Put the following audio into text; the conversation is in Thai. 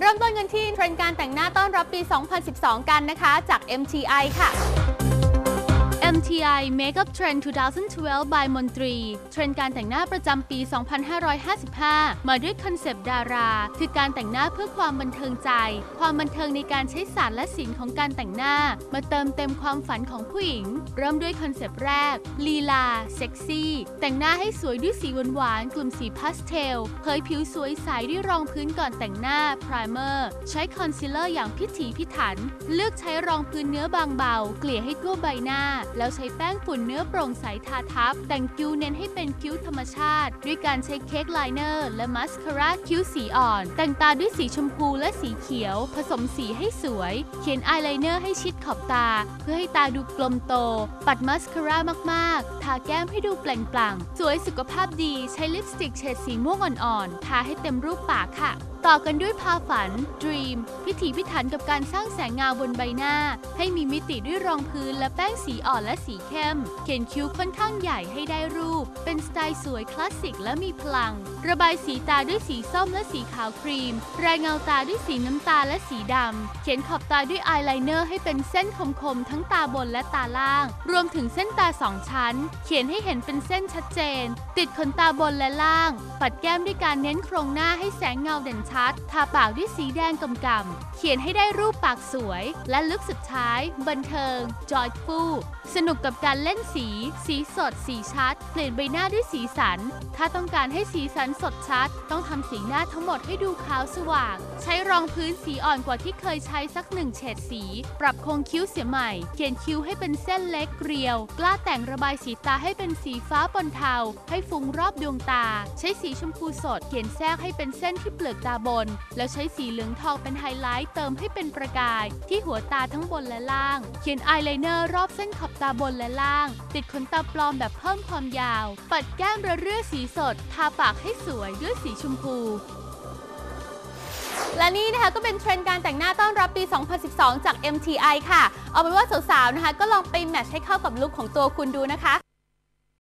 เริ่มต้นกันที่เทรนด์การแต่งหน้าต้อนรับปี 2012 กันนะคะ จาก MTI ค่ะ MTI Makeup Trend 2012 by มนตรี เทรนด์การแต่งหน้าประจำปี 2555 มาด้วยคอนเซปต์ดารา คือการแต่งหน้าเพื่อความบันเทิงใจ ความบันเทิงในการใช้ศาสตร์และศิลป์ของการแต่งหน้า มาเติมเต็มความฝันของผู้หญิง เริ่มด้วยคอนเซปต์แรก ลีลา เซ็กซี่ แต่งหน้าให้สวยด้วยสีหวานๆ กลุ่มสีพาสเทล เผยผิวสวยใสด้วยรองพื้นก่อนแต่งหน้า พรายเมอร์ ใช้คอนซีลเลอร์อย่างพิถีพิถัน เลือกใช้รองพื้นเนื้อบางเบา เกลี่ยให้ทั่วใบหน้าแล้วใช้แป้งฝุ่นเนื้อโปร่งใสทาทับ แต่งคิ้วเน้นให้เป็นคิ้วธรรมชาติ ด้วยการใช้เค้กไลเนอร์และมัสคาร่าคิ้วสีอ่อน แต่งตาด้วยสีชมพูและสีเขียว ผสมสีให้สวย เขียนอายไลเนอร์ให้ชิดขอบตา เพื่อให้ตาดูกลมโต ปัดมัสคาร่ามากๆ ทาแก้มให้ดูเปล่งปลั่งสวยสุขภาพดีใช้ลิปสติกเฉดสีม่วงอ่อนๆทาให้เต็มรูปปากค่ะ ต่อกันด้วยพาฝัน Dream พิถีพิถันกับการสร้างแสงเงาบนใบหน้า ให้มีมิติด้วยรองพื้นและแป้งสีอ่อนและสีเข้ม เขียนคิ้วค่อนข้างใหญ่ให้ได้รูป เป็นสไตล์สวยคลาสสิกและมีพลัง ระบายสีตาด้วยสีส้มและสีขาวครีมแรงเงาตาด้วยสีน้ำตาลและสีดำ เขียนขอบตาด้วยอายไลเนอร์ให้เป็นเส้นคมๆทั้งตาบนและตาล่าง รวมถึงเส้นตาสองชั้น เขียนให้เห็นเป็นเส้นชัดเจน ติดขนตาบนและล่าง ปัดแก้มด้วยการเน้นโครงหน้าให้แสงเงาเด่นชัด ทาปากด้วยสีแดงกำกำๆเขียนให้ได้รูปปากสวย และลึกสุดท้าย บันเทิง จอยฟูสนุกกับการเล่นสี สีสด สีชัด เปลี่ยนใบหน้าด้วยสีสัน ถ้าต้องการให้สีสันสดชัด ต้องทำสีหน้าทั้งหมดให้ดูขาวสว่าง ใช้รองพื้นสีอ่อนกว่าที่เคยใช้สักหนึ่งเฉดสี ปรับโครงคิ้วเสียใหม่ เขียนคิ้วให้เป็นเส้นเล็กเรียว กล้าแต่งระบายสีตาให้เป็นสีฟ้าปนเทา ให้ฟุ้งรอบดวงตา ใช้สีชมพูสด เขียนแทรกให้เป็นเส้นที่เปลือกตาบน แล้วใช้สีเหลืองทองเป็นไฮไลท์เติมให้เป็นประกาย ที่หัวตาทั้งบนและล่าง เขียนอายไลเนอร์รอบเส้นขอบตาบนและล่าง ติดขนตาปลอมแบบเพิ่มความยาว ปัดแก้มระเรื่อสีสด ทาปากให้สวยด้วยสีชมพูและนี่นะคะก็เป็นเทรนด์การแต่งหน้าต้อนรับปี 2012 จาก MTI ค่ะ เอาเป็นว่าสาวๆ นะคะ ก็ลองไปแมทช์ให้เข้ากับลุคของตัวคุณดูนะคะ